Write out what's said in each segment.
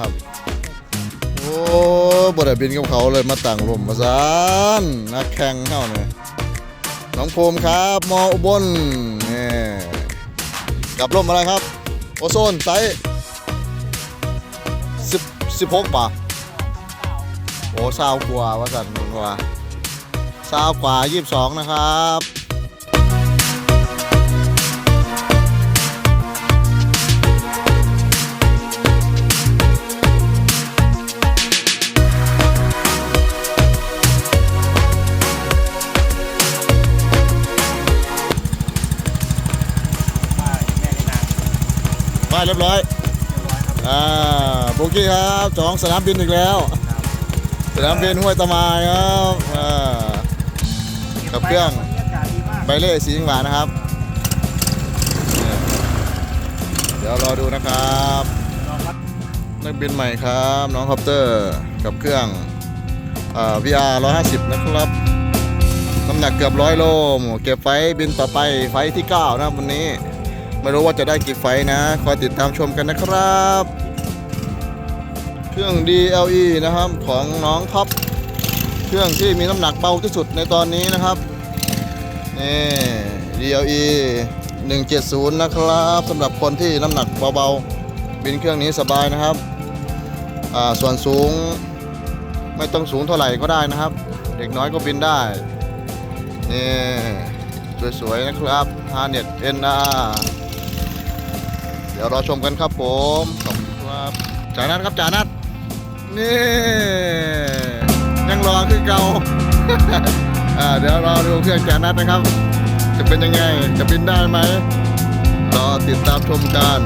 ครับ โอ้บ่ได้บินกับเขาเลยมาต่างลมมาซานนักแข่งเข้าเนี่ยน้องภูมิครับมออุบลนี่กับร่มอะไรครับ โอโซนไซส์สิบสิบหกป่ะโอ้ซาวกว่าว่าสันกว่าซาวกว่ายี่สิบสองนะครับ รียบร้อยอ่าโบกี้ครับจองสนามบินอีกแล้ว สนามบินห้วยตะมายครับอ่ากับเครื่องไบเล่สีหวานนะครับเนี่ยเดี๋ยวรอดูนะครับนักบินใหม่ครับ น้องคอปเตอร์กับเครื่องอ่า VR 150 นะครับน้ำหนักเกือบร้อยโลเก็บไฟบินต่อไปไฟที่ 9 นะครับวันนี้ ไม่รู้ว่าจะได้กี่ไฟนะ คอยติดตามชมกันนะครับ เครื่อง DLE นะครับของน้องท็อป เครื่องที่มีน้ำหนักเบาที่สุดในตอนนี้นะครับ นี่ DLE 170 นะครับสำหรับคนที่น้ำหนักเบาๆ บินเครื่องนี้สบายนะครับ ส่วนสูงไม่ต้องสูงเท่าไหร่ก็ได้นะครับ เด็กน้อยก็บินได้ นี่ สวยๆนะครับ Hanet NR เดี๋ยวรอชมกันครับผมขอบคุณครับจานัทครับจานัทนี่ยังรอคือเก่าอ่าเดี๋ยวรอดูเครื่องจานัทนะครับ จะเป็นยังไงจะบินได้ไหมรอติดตามชมกัน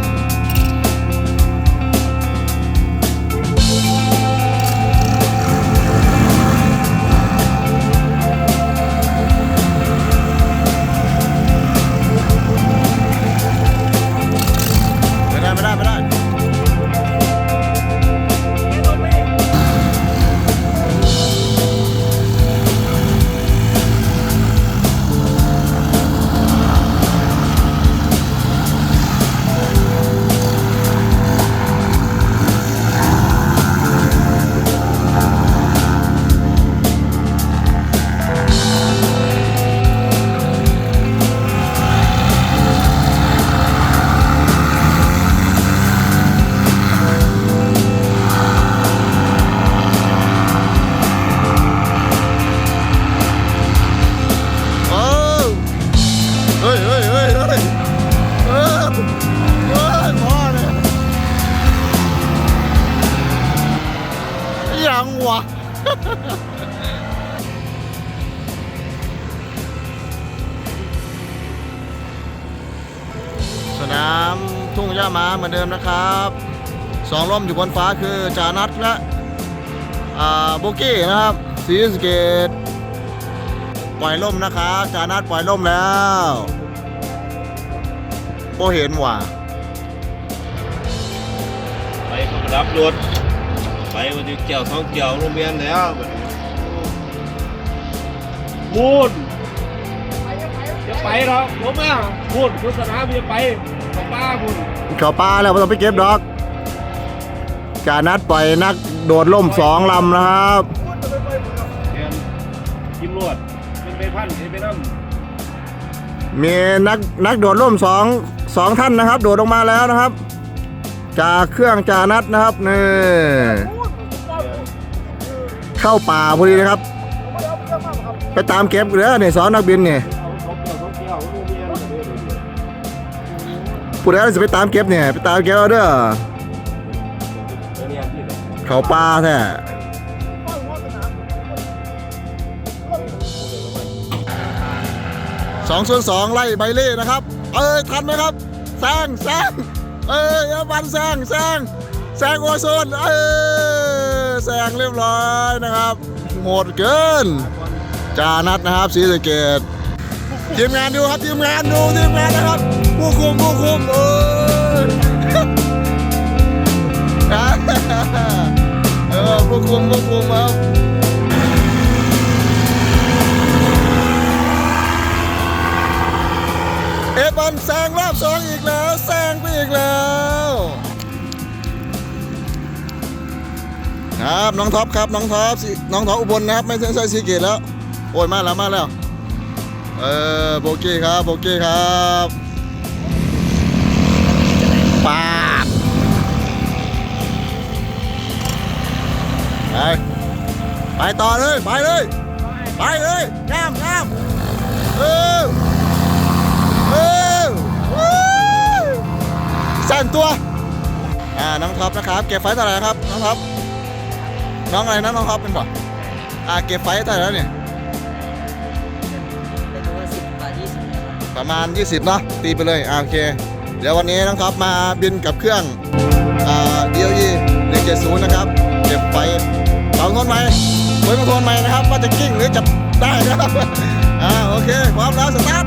ม้าเหมือนเดิมนะครับสองล่มอยู่บนฟ้าคือจานัทและอ่าโบกี้นะครับสีสะเกตปล่อยล่มนะครับจานัดปล่อยล่มแล้วโบเห็นว่ะไปขับรับรถไปวันนี้เกี่ยวท้องเกี่ยวโรงเรียนแล้วบัดนี้พูดจะไปหรอกผมอะพูดพุทธนามีไปของ ป้าพูดเขาปลาแล้วไม่ต้องไปเก็บดอกจานัดปล่อยนักโดดล่มสองลำนะครับเรียนกิมรวดเป็นไปพันเป็นไปน้มีนักนักโดดล่มสองสองท่านนะครับ โดดลงมาแล้วนะครับ จากเครื่องจานัดนะครับนี่เข้าป่าพอดีนะครับ ไปตามเก็บเด้อเนี่ยสอนนักบินเนี่ย ผู้ใดจะไปตามเก็บเนี่ยไปตามเก็บเอาเด้อเขาป่าแท้สองส่วนสองไล่ใบเล่นะครับ เอ้ยทันไหมครับแซงแซงเอ้ยเอาบันแซงแซงแซงโอโซนเอ้ยแซงเรียบร้อยนะครับโหดเกินจานัดนะครับศรีสเกดทีมงานดูครับทีมงานดูทีมงานนะครับ ผู้คุมผู้คุมเอ้ยเออผู้คุมผู้คุมครับเอบันแซงรอบสองอีกแล้วแซงไปอีกแล้วครับน้องท็อปครับน้องท็อปสิน้องท็อปอุบลนะครับไม่ใช่ใช่สีเกตแล้ว โอ้ยมาแล้วมาแล้ว เออโบกี้ครับโบกี้ครับ ปาดไป ไปต่อเลย ไปเลย ไปเลยงามงามเออเออวู้สั่นตัว อ่า น้องท็อปนะครับ เก็บไฟเท่าไหร่ครับ น้องท็อป น้องอะไรนะ น้องท็อปเป็นบ่ อ่า เก็บไฟเท่าไหร่แล้วเนี่ยไม่รู้ว่าสิบกว่ายี่สิบนะครับประมาณ 20เนาะตีไปเลยอ่าโอเคเดี๋ยววันนี้น้องท็อปมาบินกับเครื่องเอ่อ DLE 170นะครับ เก็บไฟเตาทนไหมเปิดมาทนไหมนะครับ ว่าจะกิ้งหรือจะได้นะครับ อ่าโอเคพร้อมแล้วสตาร์ท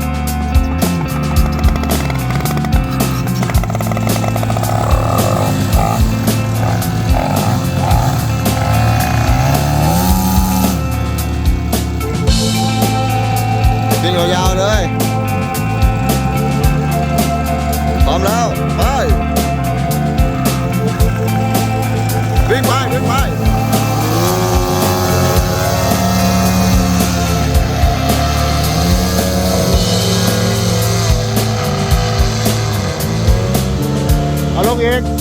เ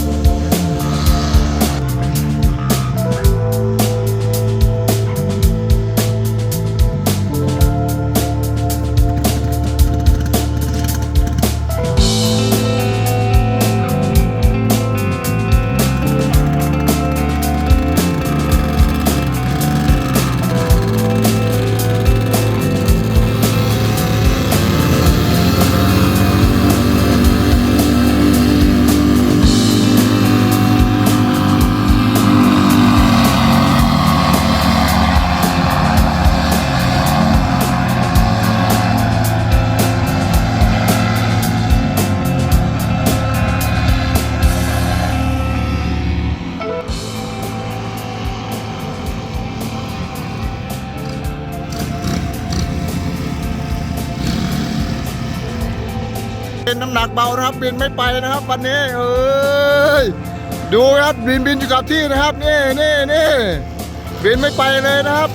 เป็นน้ำหนักเบานะครับบินไม่ไปนะครับ วันนี้เอ้ยดูครับบินบินอยู่กับที่นะครับนี่นี่นี่บินไม่ไปเลยนะครับ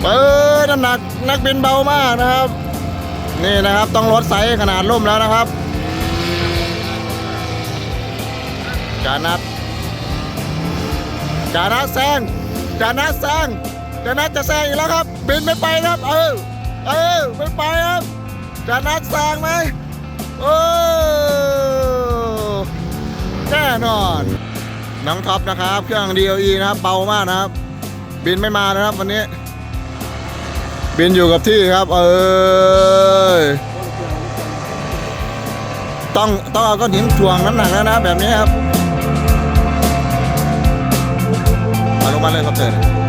เปิดน้ำหนักนักบินเบามากนะครับ นี่นะครับต้องลดไซส์ขนาดร่มแล้วนะครับจานัดจานัดแซงจานัดแซงจานัดจะแซงอีกแล้วครับ บินไม่ไปครับ เออ เออ ไม่ไปครับจานัดแซงไหม โอ้แน่นอน น้องท็อปนะครับ เครื่อง DLE นะครับเบามากนะครับ บินไม่มานะครับวันนี้ บินอยู่กับที่ครับเอยต้องต้องเอาก้อนหินถ่วงน้ำหนักแล้วนะแบบนี้ครับมาลงมาเลยครับเตอร์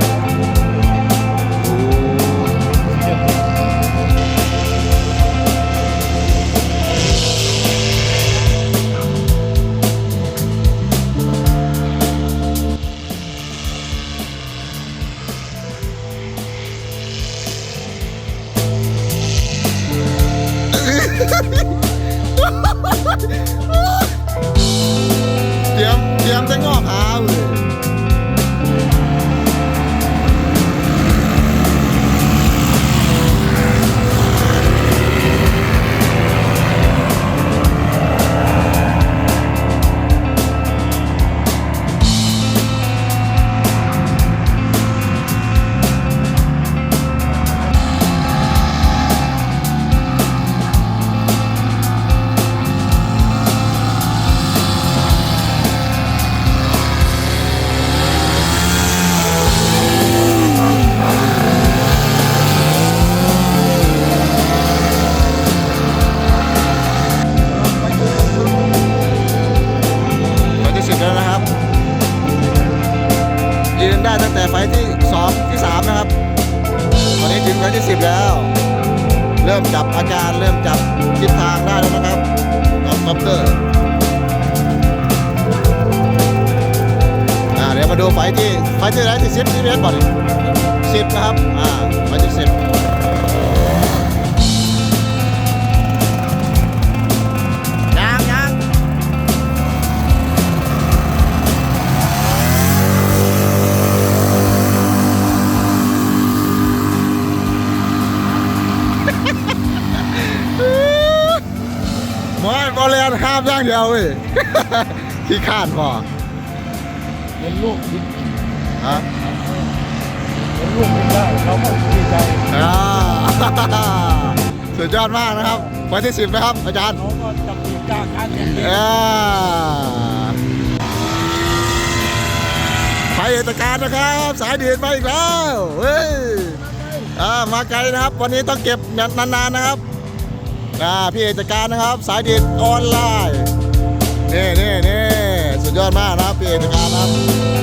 ดูไฟที่ไฟที่ไหนที่สิบที่เรสบอลสิบนะครับ อ่าไฟที่สิบมอนบอลเลนห้ามย่างเดียวเว้ยขี้ขาดบอ เป็นลูกดิฮะเป็นลูกดิได้เราก็ดีใจอ่าสุดยอดมากนะครับวันที่สิบนะครับ อาจารย์เขาก็จะปีกล้าข้างเดียวอ่าไปเอกการนะครับ สายดีดมาอีกแล้วเฮ้ยอ่ามาไกลนะครับ วันนี้ต้องเก็บนานๆนะครับอ่าพี่เอกการนะครับ สายดีดออนไลน์นี่ กนะครับพี่เอการนะครับ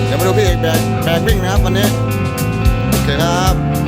เดี๋ยวมาดูพี่เอกแบกแบกวิ่งนะครับวันนี้ โอเคครับ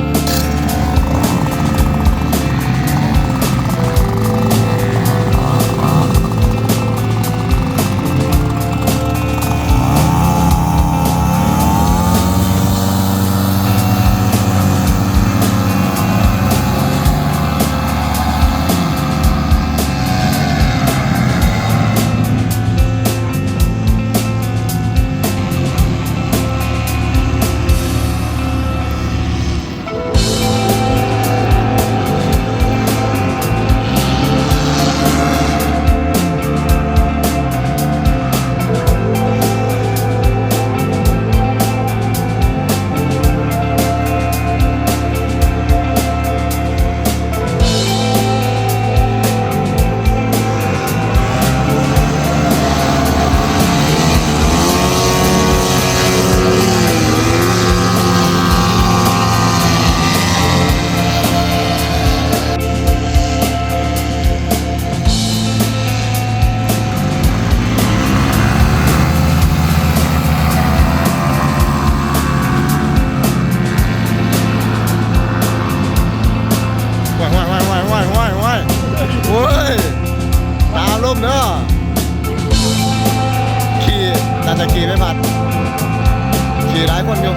ด้อขี่น่าจะขี่ไม่ผัดขี่หลายคนอยู่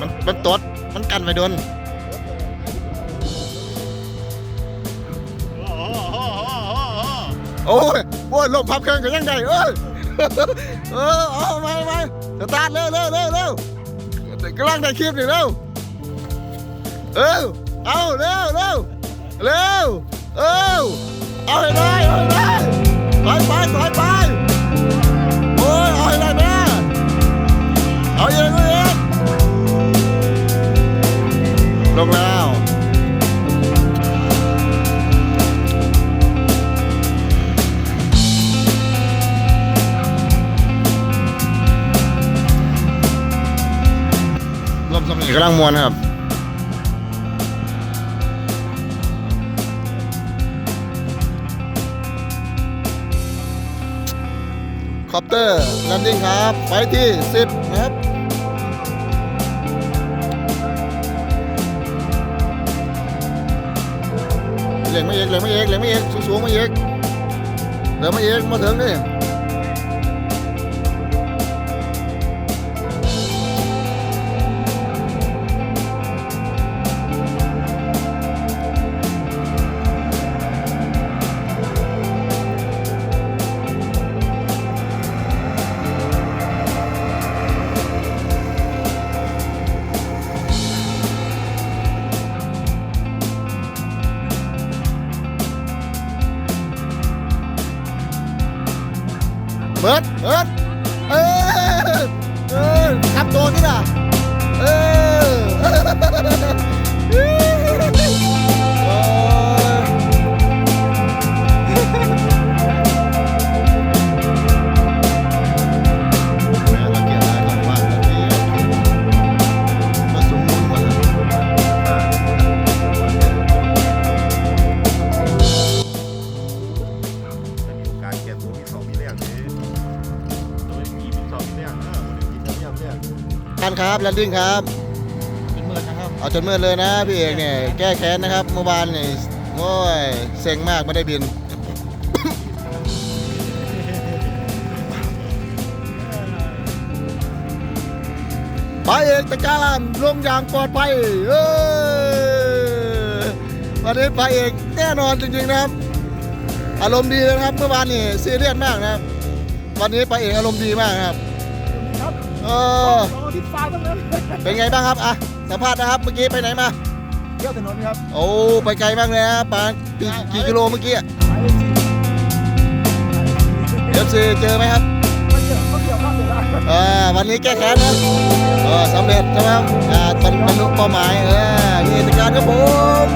มันมันตดมันกันไปโดนโอ้ยโอ้ยลมพับเครื่องกันยังไงเอ้ยเออเอามามาสตาร์ทเร็วเร็วเร็วเร็ว กำลังถ่ายคลิปอยู่เร็วเออเอาเร็วเร็วเร็วเออเอาให้ได้เอาให้ได้ถอยไปถอยไปโอ้ยเอาให้ได้แม่เอาเองเอาเองลงแล้ว มสมิงกำลังมวนครับคอปเตอร์แลนดิ้งครับไฟที่ 10 นะครับเล็งไม่เอกเล็งไม่เอกเล็งไม่เอกสูงๆไม่เอกเดี๋ยวไม่เอกมาถึงนี่ กันครับแลนดิ้งครับเป็นเมื่อนะครับเอาจนมืดเลยนะพี่เอกเนี่ยแก้แค้นนะครับเมื่อวานนี่โอ้ยเซ็งมากไม่ได้บินไปเอกตะการลงอย่างปลอดภัยเอ้ยวันนี้ไปเอกแน่นอนจริงๆนะครับ อารมณ์ดีนะครับเมื่อวานนี่ซีเรียสมากนะครับ วันนี้ไปเอกอารมณ์ดีมากนะครับ ครับเออเราที่ฟ้าตั้งนั้นเป็นไงบ้างครับอะสัมภาษณ์นะครับเมื่อกี้ไปไหนมาเที่ยวถนนครับโอ้ไปไกลมากเลยนะปานกี่กี่กิโลเมื่อกี้ไปสิเอฟซีเจอไหมครับไม่เกี่ยวไม่เกี่ยวข้ามเวลาเออวันนี้แก้แค้นนะเออสำเร็จใช่ไหมครับอ่าบรรบรรลุเป้าหมายเออนี่กิจการครับผม